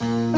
啊。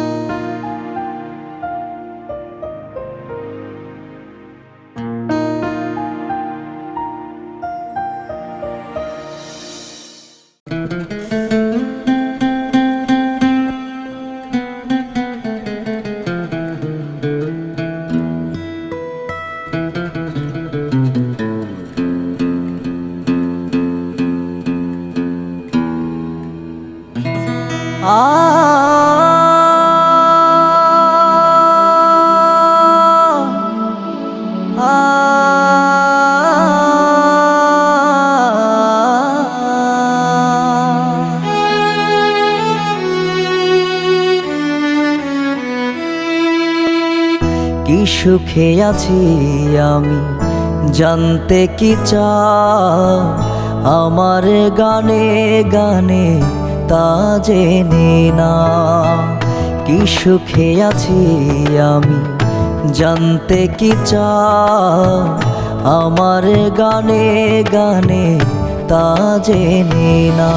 কি সুখে আছি আমি? জানতে কি চাও? আমার গানে গানে তা জেনে না কি সুখে আছি আমি? জানতে কি চাও? আমার গানে গানে তা জেনে না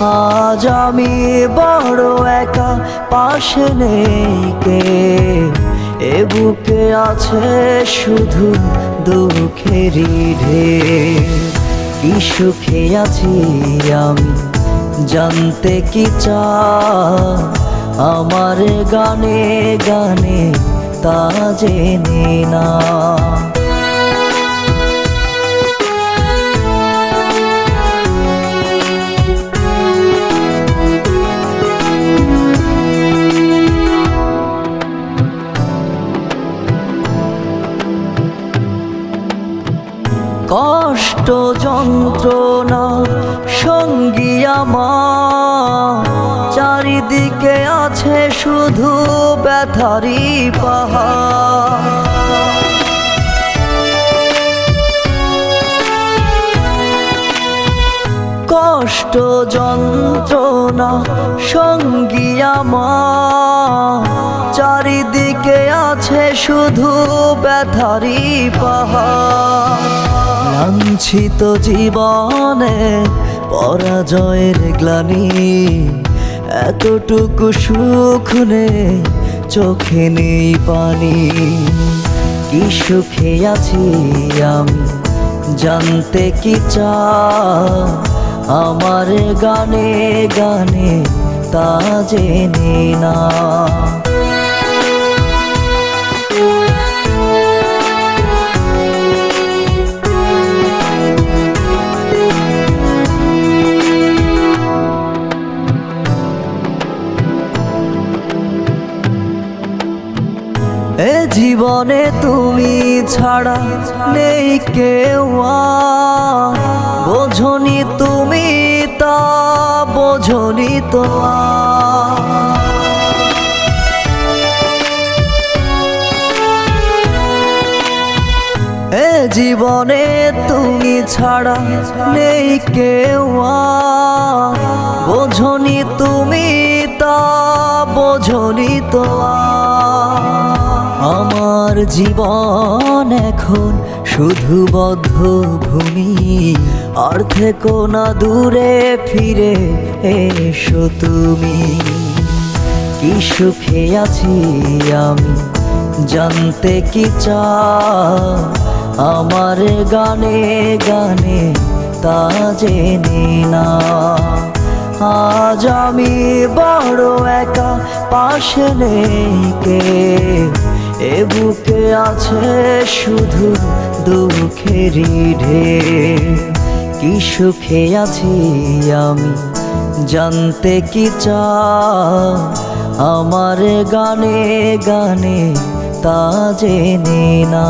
আজ আমি বড় একা, পাশে নেই কে। এ বুকে আছে শুধু দুঃখেরই ঢের। কি সুখে আছি আমি? জানতে কি চা আমার গানে গানে তা জেনে না কষ্ট যন্ত্রণা সঙ্গী আমার। চারিদিকে আছে শুধু ব্যথারি পাহাড়। কষ্ট যন্ত্রণা সঙ্গী আমার। চারিদিকে আছে শুধু ব্যথারি পাহাড়। লাঞ্ছিত জীবনে পরাজয়ের গ্লানি, এতটুকু সুখ নেই, চোখে নেই পানি। কি সুখে আছি আমি, জানতে কি চা আমার গানে গানে তা জেনে না এ জীবনে তুমি ছাড়া নেই কেউ। বোঝনি তুমি তা, বোঝনি তো এ জীবনে তুমি ছাড়া নেই কেউ। বোঝনি তুমি তা, বোঝনি তো। আমার জীবন এখন শুধু বদ্ধ ভূমি আর থেকো না দূরে, ফিরে এসো তুমি। কি সুখে আছি আমি, জানতে কি চা আমার গানে গানে তা জেনে না আজ আমি বড় একা, পাশে নেই কে এ বুকে আছে শুধু দুঃখেরই ঢের। কি সুখে আছি আমি? জানতে কি চা আমার গানে গানে তা জেনে না